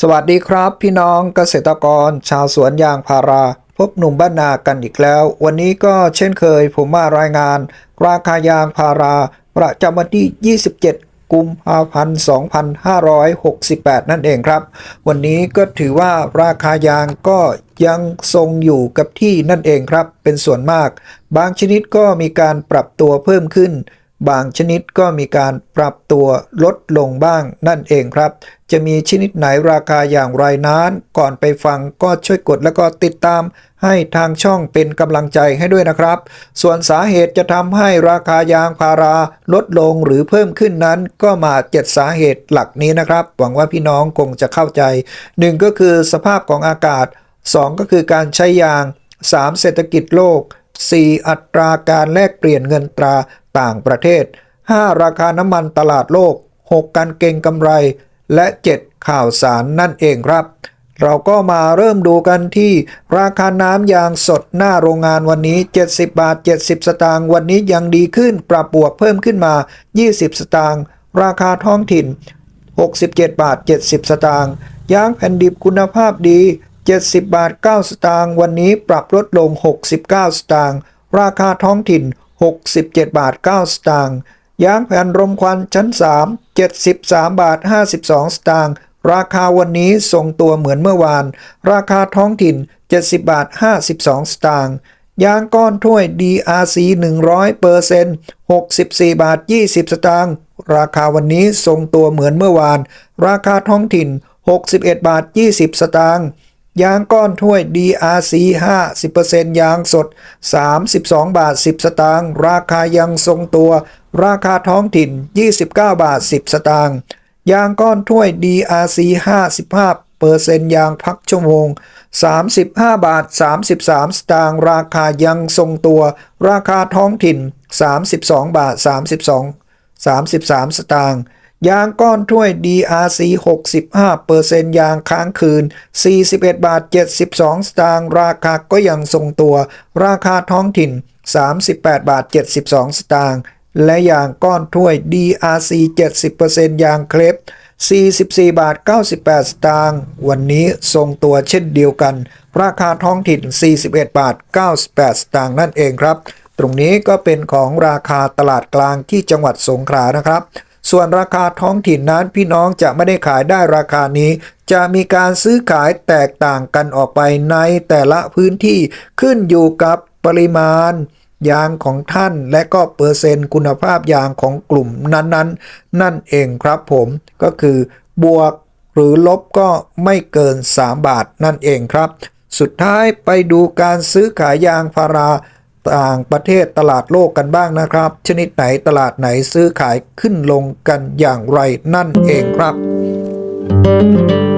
สวัสดีครับ พี่น้องเกษตรกร ชาวสวนยางพารา พบหนุ่มบ้านนากันอีกแล้ว วันนี้ก็เช่นเคยผมมารายงาน ราคายางพารา ประจำวันที่ 27 กุมภาพันธ์2568 นั่นเองครับ วันนี้ก็ถือว่าราคายางก็ยังทรงอยู่กับที่นั่นเองครับ เป็นส่วนมาก บางชนิดก็มีการปรับตัวเพิ่มขึ้น บางชนิดก็มีการปรับตัวลดลงบ้างนั่นเองครับ จะมีชนิดไหนราคาอย่างไรนั้น ก่อนไปฟังก็ช่วยกดแล้วก็ติดตาม ให้ทางช่องเป็นกำลังใจให้ด้วยนะครับ ส่วนสาเหตุจะทำให้ราคายางพาราลดลงหรือเพิ่มขึ้นนั้น ก็มาเจ็ดสาเหตุหลักนี้นะครับ หวังว่าพี่น้องคงจะเข้าใจ 1 ก็คือสภาพของอากาศ 2 ก็คือการใช้ยาง 3 เศรษฐกิจโลก 4 อัตราการแลกเปลี่ยนเงินตรา ต่างประเทศ 5 ราคาน้ำมันตลาดโลก 6 การเก็งกำไร และ 7 ข่าวสารนั่นเองครับ เราก็มาเริ่มดูกันที่ราคาน้ำยางสดหน้าโรงงานวันนี้ 70 บาท 70 สตางค์วันนี้ยังดีขึ้นปรับบวกเพิ่มขึ้นมา 20 สตางค์ราคาท้องถิ่น 67 บาท 70 สตางค์ยางแผ่นดิบคุณภาพดี 70 บาท 9 สตางค์วันนี้ปรับลดลง 69 สตางค์ราคาท้องถิ่น 67 บาท 9 สตางค์ยางแผ่นรมควันชั้น 3 73 บาท 52 สตางค์ราคาวันนี้ทรงตัวเหมือนเมื่อวาน ราคาท้องถิ่น 70 บาท 52 สตางค์ยางก้อนถ้วย DRC 100เปอร์เซ็นต์64 บาท 20 สตางค์ราคาวันนี้ทรงตัวเหมือนเมื่อวาน ราคาท้องถิ่น 61 บาท 20 สตางค์ ยางก้อนถ้วย DRC 50%ยางสด 32 บาท 10 สตางค์ ราคายังทรงตัว ราคาท้องถิ่น 29 บาท 10 สตางค์ ยางก้อนถ้วย DRC 55เปอร์เซ็นต์ยางพักชั่วโมง 35 บาท 33 สตางค์ ราคายังทรงตัว ราคาท้องถิ่น 32 บาท 32 33 สตางค์ ยางก้อนถ้วย DRC 65เปอร์เซ็นต์ยางค้างคืน 41 บาท 72 สตางค์ราคาก็ยังทรงตัว ราคาท้องถิ่น 38 บาท 72 สตางค์และยางก้อนถ้วย DRC 70%ยางเคลป44 บาท 98 สตางค์วันนี้ทรงตัวเช่นเดียวกัน ราคาท้องถิ่น 41 บาท 98 สตางค์นั่นเองครับ ตรงนี้ก็เป็นของราคาตลาดกลางที่จังหวัดสงขลานะครับ ส่วนราคาท้องถิ่นนั้นพี่น้องจะไม่ได้ขายได้ราคานี้ จะมีการซื้อขายแตกต่างกันออกไปในแต่ละพื้นที่ขึ้นอยู่กับปริมาณยางของท่านและก็เปอร์เซ็นต์คุณภาพยางของกลุ่มนั้นๆ นั่นเองครับผมก็คือบวกหรือลบก็ไม่เกิน 3 บาทนั่นเองครับ สุดท้ายไปดูการซื้อขายยางพารา ต่างประเทศตลาดโลกกันบ้างนะครับ ชนิดไหนตลาดไหนซื้อขายขึ้นลงกันอย่างไรนั่นเองครับ